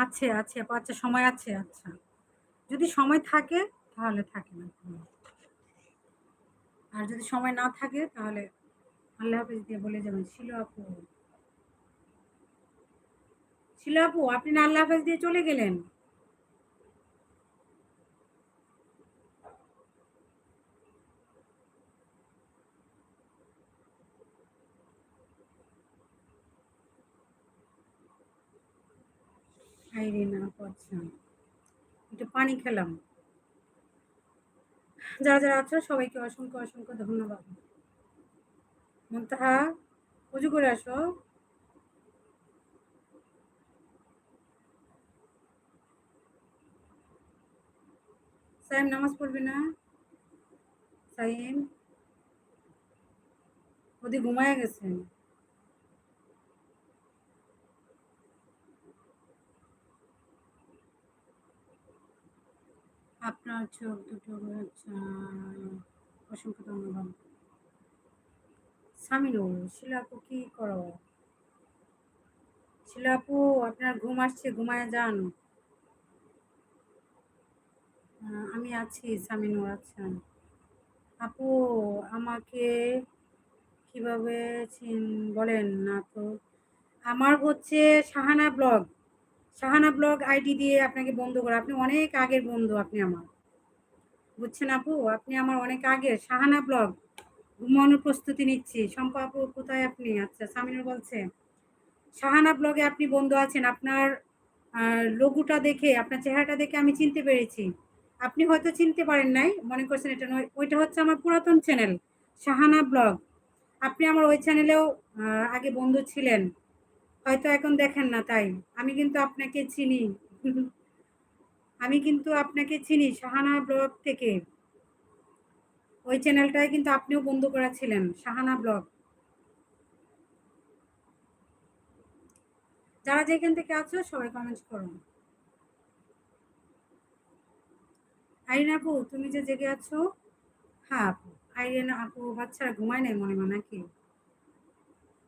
আছে আছে আপু আচ্ছা সময় আছে আচ্ছা। যদি সময় থাকে, তাহলে থাকে না। আর যদি সময় না থাকে, তাহলে আল্লাহ হাফিজ দিয়ে বলে যাবেন ছিল আপু ছিল আপু, আপনি না আল্লাহ হাফেজ দিয়ে চলে গেলেন? হাইরে না আচ্ছা একটু পানি খেলাম। যারা যারা আছো, সবাইকে অসংখ্য অসংখ্য ধন্যবাদ। মন্তাহা, উজু করে আসো। সাইম, নামাজ পড়বে না? সাইম, ওদি ঘুমায় গেছেন আপনার চোখ দুটো অসংখ্য ধন্যবাদ। সামিনুল শিলাপু কি করো? শিলাপু আপনার ঘুম আসছে, ঘুমায় যান। আমি আছি সামিনুর আচ্ছা। আপু, আমাকে কীভাবে বলেন না তো। আমার হচ্ছে Sahana blog. Shahana blog ID দিয়ে আপনাকে বন্ধু করে। আপনি অনেক আগের বন্ধু আপনি আমার। বুঝছেন আপু? আপনি আমার অনেক আগের শাহানা ব্লগ। ঘুমানোর প্রস্তুতি নিচ্ছি। শম্পা আপু, কোথায় আপনি? আচ্ছা সামিনুর বলছে শাহানা ব্লগে আপনি বন্ধু আছেন। আপনার লঘুটা দেখে, আপনার চেহারাটা দেখে আমি চিনতে পেরেছি। আপনি হয়তো চিনতে পারেন নাই, মনে করছেন এটা নয়। ওইটা হচ্ছে আমার পুরাতন চ্যানেল শাহানা ব্লগ। আপনি আমার ওই চ্যানেলেও আগে বন্ধু ছিলেন। হয়তো এখন দেখেন না, তাই। আমি কিন্তু আপনাকে চিনি। আমি কিন্তু আপনাকে চিনি, শাহানা ব্লগ থেকে। ওই চ্যানেলটায় কিন্তু আপনিও বন্ধু করা ছিলেন, শাহানা ব্লগ। যারা যেখান থেকে আছো, সবাই কমেন্ট করুন। আইরিন আপু, তুমি যে জেগে আছো? হ্যাঁ আপু। আইরিন আপু বাচ্চারা ঘুমায় নাই মনে মনে নাকি?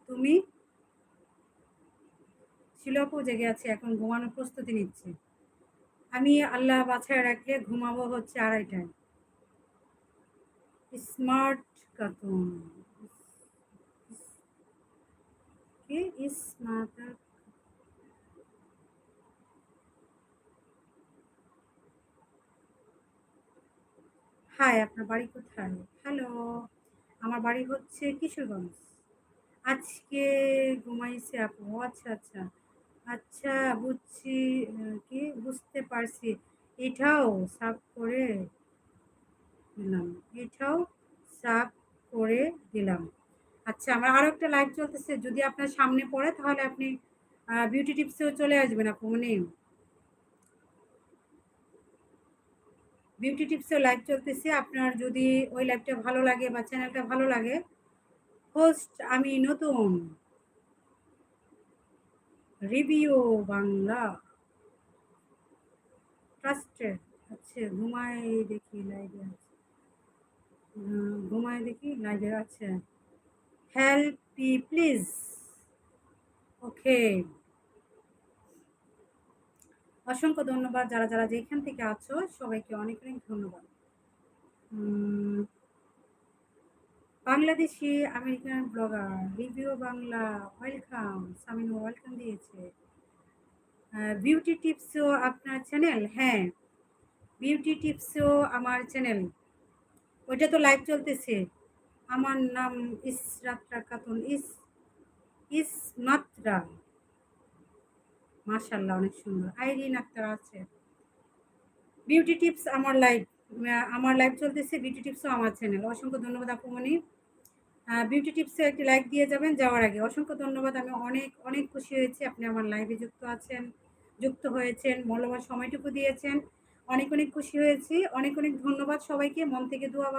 তুমি? ছিল জেগে আছে, এখন ঘুমানোর প্রস্তুতি নিচ্ছে। আমি আল্লাহ বাছায় রাখলে ঘুমাবো হচ্ছে আড়াইটায়। Smart cartoon. কি? স্মার্ট হাই, আপনার বাড়ি কোথায়? হ্যালো, আমার বাড়ি হচ্ছে কিশোরগঞ্জ। আজকে ঘুমাইছে আপু আচ্ছা আচ্ছা। আচ্ছা বুঝছি কি বুঝতে পারছি। এটাও সাফ করে দিলাম। এটাও সাফ করে দিলাম। আচ্ছা আমার আরও একটা লাইভ চলতেছে। যদি আপনার সামনে পড়ে, তাহলে আপনি বিউটি টিপসেও চলে আসবেন আপু মানে। বিউটি টিপসেও লাইভ চলতেছে। আপনার যদি ওই লাইভটা ভালো লাগে বা চ্যানেলটা ভালো লাগে হোস্ট আমি নতুন। রিভিউ বাংলা। ট্রাস্টেড আচ্ছা ঘুমায় দেখি লাইভে আছে। ঘুমায় দেখি লাইভে আছে। হেল্প প্লিজ ওকে অসংখ্য ধন্যবাদ যারা যারা যেখান থেকে আছো, সবাইকে অনেক অনেক ধন্যবাদ। Bangladeshi American blogger, review Bangla, welcome, Samin welcome দিয়েছে। বিউটি টিপসও আপনার চ্যানেল? হ্যাঁ বিউটি টিপসও আমার চ্যানেল। ওইটা তো লাইভ চলতেছে। আমার নাম ইসরাত্রা খাতুন ইস ইস ইসমাত্রা মার্শাল্লাহ অনেক সুন্দর। আইরিন আক্তার আছে। বিউটি টিপস আমার লাইভ। আমার লাইভ চলতেছে বিউটি টিপসও আমার চ্যানেল অসংখ্য ধন্যবাদ আপুমনি বিউটি টিপসে একটি লাইক দিয়ে যাবেন যাওয়ার আগে। অসংখ্য ধন্যবাদ, আমি অনেক অনেক খুশি হয়েছি। আপনি আমার লাইভে যুক্ত আছেন, যুক্ত হয়েছেন, মূল্যবান সময়টুকু দিয়েছেন। অনেক অনেক খুশি হয়েছি। অনেক অনেক ধন্যবাদ সবাইকে। মন থেকে দোয়া